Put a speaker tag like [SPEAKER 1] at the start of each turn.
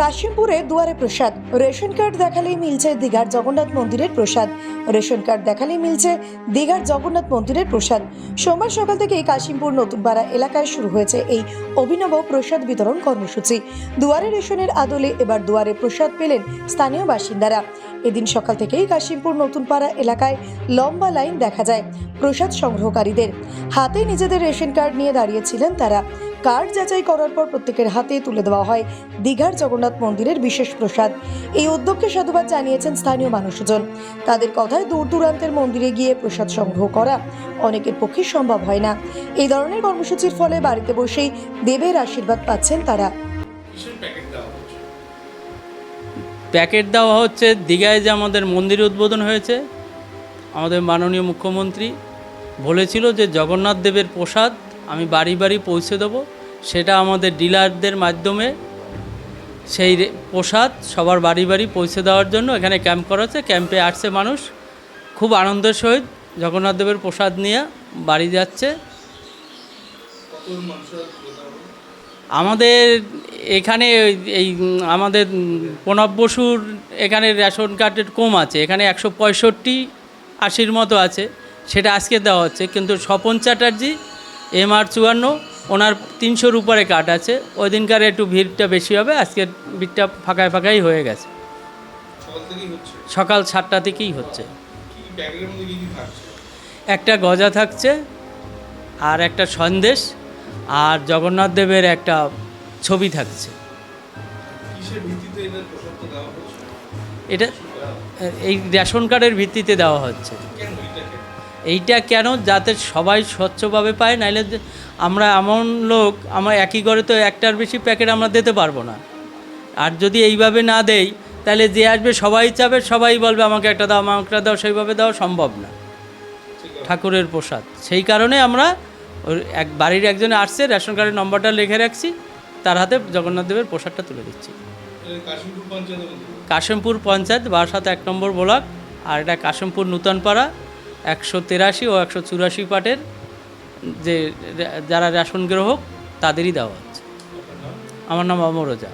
[SPEAKER 1] কাশিমপুরে দুয়ারে প্রসাদ। Ration card দেখালেই মিলছে দীঘার জগন্নাথ মন্দিরের প্রসাদ। রেশন কার্ড দেখালেই মিলছে দীঘার জগন্নাথ মন্দিরের প্রসাদ। সোমবার সকাল থেকেই কাশিমপুর নতুনপাড়া এলাকায় শুরু হয়েছে এই অভিনব প্রসাদ বিতরণ কর্মসূচি। দুয়ারে রেশনের আদলে এবার দুয়ারে প্রসাদ পেলেন স্থানীয় বাসিন্দারা। এদিন সকাল থেকেই কাশিমপুর নতুনপাড়া এলাকায় লম্বা লাইন দেখা যায় প্রসাদ সংগ্রহকারীদের। হাতে নিজেদের রেশন কার্ড নিয়ে দাঁড়িয়েছিলেন তারা। কার্ড যাচাই করার পর প্রত্যেকের হাতে তুলে দেওয়া হয় দীঘার জগন্নাথ মন্দিরের বিশেষ প্রসাদ। এই উদ্যোগকে সাধুবাদ জানিয়েছেন স্থানীয় মানুষজন। তাদের কথায় দূর দূরান্তের মন্দিরে গিয়ে প্রসাদ সংগ্রহ করা অনেকের পক্ষে সম্ভব হয় না। এই ধরনের কর্মসূচির ফলে বাড়িতে বসেই দেবের আশীর্বাদ পাচ্ছেন তারা।
[SPEAKER 2] প্যাকেট দেওয়া হচ্ছে?
[SPEAKER 3] প্যাকেট দেওয়া হচ্ছে দীঘায় যে আমাদের মন্দির উদ্বোধন হয়েছে। আমাদের মাননীয় মুখ্যমন্ত্রী বলেছিল যে জগন্নাথ দেবের প্রসাদ আমি বাড়ি বাড়ি পৌঁছে দেবো। সেটা আমাদের ডিলারদের মাধ্যমে সেই প্রসাদ সবার বাড়ি বাড়ি পৌঁছে দেওয়ার জন্য এখানে ক্যাম্প করা হচ্ছে। ক্যাম্পে আসছে মানুষ। খুব আনন্দের সহিত জগন্নাথ দেবের প্রসাদ নিয়ে বাড়ি যাচ্ছে? আমাদের এখানে এই, আমাদের প্রণব বসুর এখানে রেশন কার্ডের কম আছে। এখানে একশো পঁয়ষট্টি আশির মতো আছে। সেটা আজকে দেওয়া হচ্ছে। কিন্তু স্বপন চ্যাটার্জি এম আর চুয়ান্ন ওনার তিনশোর উপরে কার্ড আছে। ওই দিনকার একটু ভিড়টা বেশি হবে আজকের ভিড়টা ফাঁকায় ফাঁকাই হয়ে গেছে।
[SPEAKER 2] সকাল
[SPEAKER 3] সাতটা থেকেই হচ্ছে। একটা গজা থাকছে আর একটা সন্দেশ আর জগন্নাথ দেবের একটা ছবি থাকছে। এটা এই রেশন কার্ডের ভিত্তিতে দেওয়া হচ্ছে। এইটা কেন? যাতে সবাই স্বচ্ছভাবে পায় নাইলে আমরা এমন লোক আমার একই ঘরে তো একটার বেশি প্যাকেট আমরা দিতে পারব না। আর যদি এইভাবে না দেই তাহলে যে আসবে সবাই চাবে সবাই বলবে আমাকে একটা দাও আমাকে একটা দাও সেইভাবে দেওয়া সম্ভব না। ঠাকুরের প্রসাদ। সেই কারণে আমরা এক বাড়ির একজনে আসছে রেশন কার্ডের নম্বরটা লিখে রাখছি তার হাতে জগন্নাথ দেবের প্রসাদটা তুলে দিচ্ছি।
[SPEAKER 2] কাশিমপুর পঞ্চায়েত
[SPEAKER 3] বারাসাত এক নম্বর ব্লক আর এটা কাশিমপুর নূতনপাড়া। একশো তেরাশি ও একশো চুরাশি পাটের যে যারা রেশন গ্রাহক, তাদেরই দেওয়া হচ্ছে। আমার নাম অমরোজা